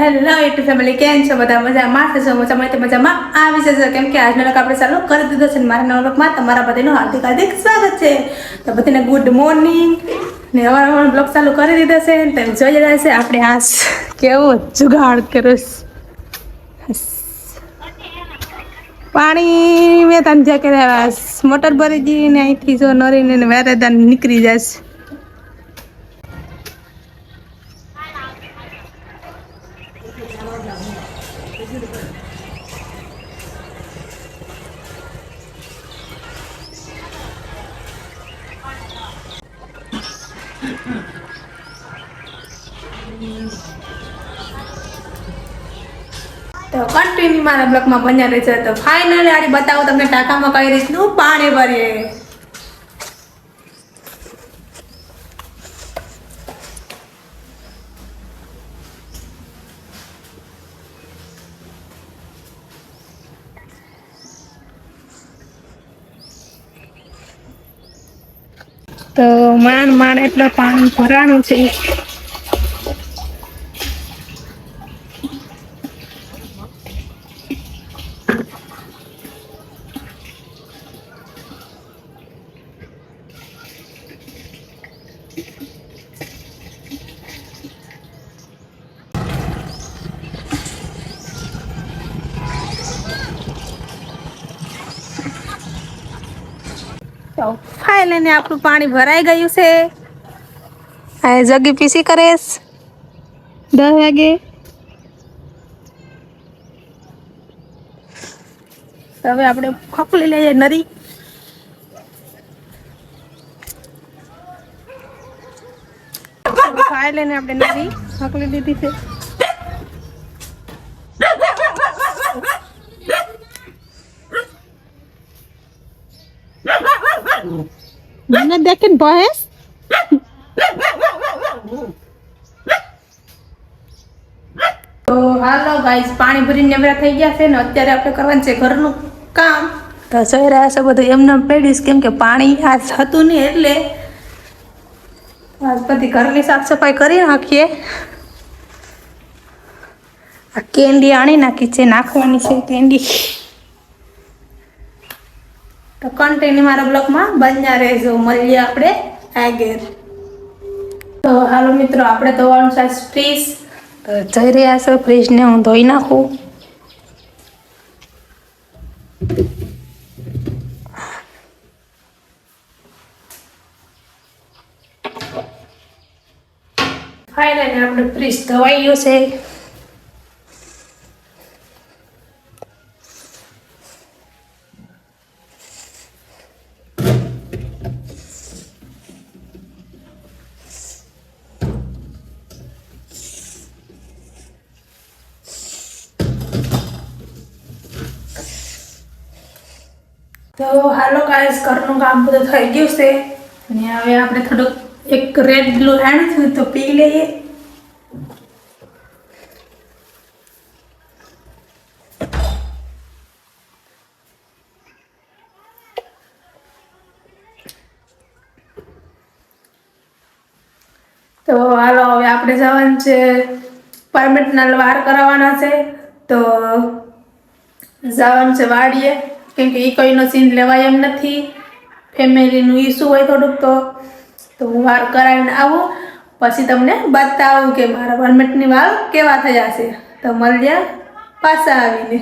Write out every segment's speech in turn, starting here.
Hello એટલું family કેમ છો બધા? મજામાં? થશો મજામાં તો મજામાં આવી જશે કેમ કે આજનો લોક આપણે ચાલુ કરી દીધો છે મારા નવા લોકમાં તમારા બધાનું હાર્દિક હાર્દિક સ્વાગત છે. તો બધાને ગુડ મોર્નિંગ ને અવાર અવાર બ્લોગ ચાલુ કરી દીધો છે તમે જોઈ રહ્યા છે આપણે આ કેવો જુગાડ કર્યો પાણી મેં તને જ્યાં કર્યા મોટર ભરી જઈને અહીંથી જો નરીને વેરેદાન નીકળી જશે તો કન્ટિન્યુ મારા બ્લોકમાં બન્યા રહેશે તો ફાઇનલી આજે બતાવું તમને ટાંકામાં કઈ રીતનું પાણી ભરીએ. તો માંડ માંડ એટલું પાણી ભરાણું છે તો ફાઇનલી આપણું પાણી ભરાઈ ગયું છે. આ જગી પીસી કરેશ દસ વાગે. હવે આપણે ખોખલી લઈએ નરી. આપણે નરી ખોખલી લીધી છે. મને দেখেন বয়স? તો હાલો ગાઈસ પાણી ભરીને નેવરા થઈ ગયા છે ને અત્યારે આપણે કરવાનું છે ઘરનું કામ તો જોઈ રહ્યા છે બધું એમને પેડીશ કેમ કે પાણી આજ હતું નહીં એટલે આજ બધી ઘરની સાફ સફાઈ કરી નાખીએ આ કેન્ડી આણી નાખી છે નાખવાની છે કેન્ડી તો કન્ટિન્યુ મારા બ્લોગમાં બન્યા રહેજો. મળીએ આપણે આગળ. તો હાલો મિત્રો, આપણે ધોવાનું છે ફ્રીજ તો જઈ રહ્યા છો ફ્રીજને હું ધોઈ નાખું. ફાઇનલી આપણે ફ્રીજ ધોવાઈ ગયું છે. તો હાલો ગાઈસ ઘરનું કામ બધું થઈ ગયું છે. અને હવે આપણે થોડુંક એક રેડ બ્લુ થયું તો પી લઈએ. તો હાલો, હવે આપણે જવાનું છે પરમિટના વાર કરાવવાના છે. તો જવાનું છે વાડીએ. કેમ કે એ કોઈનો સીન લેવાય એમ નથી. ફેમિલીનું ઇસ્યુ હોય થોડુંક તો. તો હું વાળ કરાવીને આવું. પછી તમને બતાવું કે મારા પરમિટની વાળ કેવા થયા છે. તો મળીએ પાછા આવીને.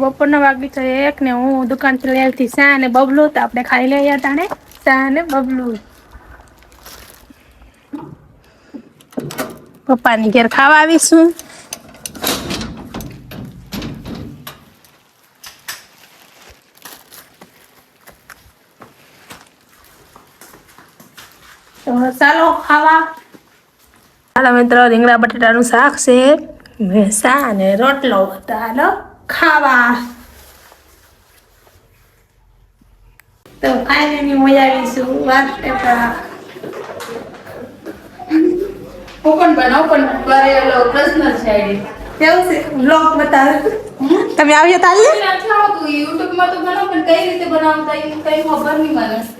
બપોરના વાગી છે એક ને હું દુકાનથી લઈ આવતી ચા અને બબલું તો આપણે ખાઈ લઈએ તાણે. શા અને બબલું. પપ્પાની ઘેર ખાવા આવીશું. તો ચાલો ખાવા. હાલો મિત્રો રીંગણા બટાટાનું શાક છે ભેંસા અને રોટલો હાલો ખાવા. તો ફાઇનલી મજા આવીશું વાત તમે આવ્યા તાલે YouTube માં તો બનાવ પણ કઈ રીતે બનાવતા એ કઈ ખબર નહીં મને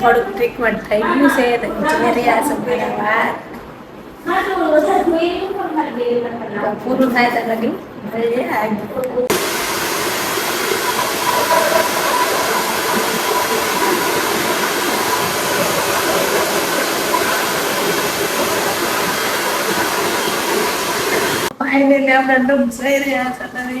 ટ્રીટમેન્ટ થઈ ગયું છે, તો જોઈ રહ્યા છો મારા પૂરું થાય તો લગી મળીએ આગળ. ફાઇનલી આપણે ડૂબ જઈ રહ્યા છે તમે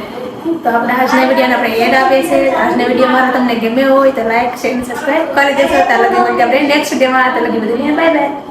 તો આપણે આજના વિડીયોને આપણે એડ આપીએ છીએ. આજના વીડિયો મારો તમને ગમ્યો હોય તો લાઈક શેર સબસ્ક્રાઈબ કરી દેશો ત્યાં આપણે નેક્સ્ટ વિડીયોમાં ત્યાં લગી બાય બાય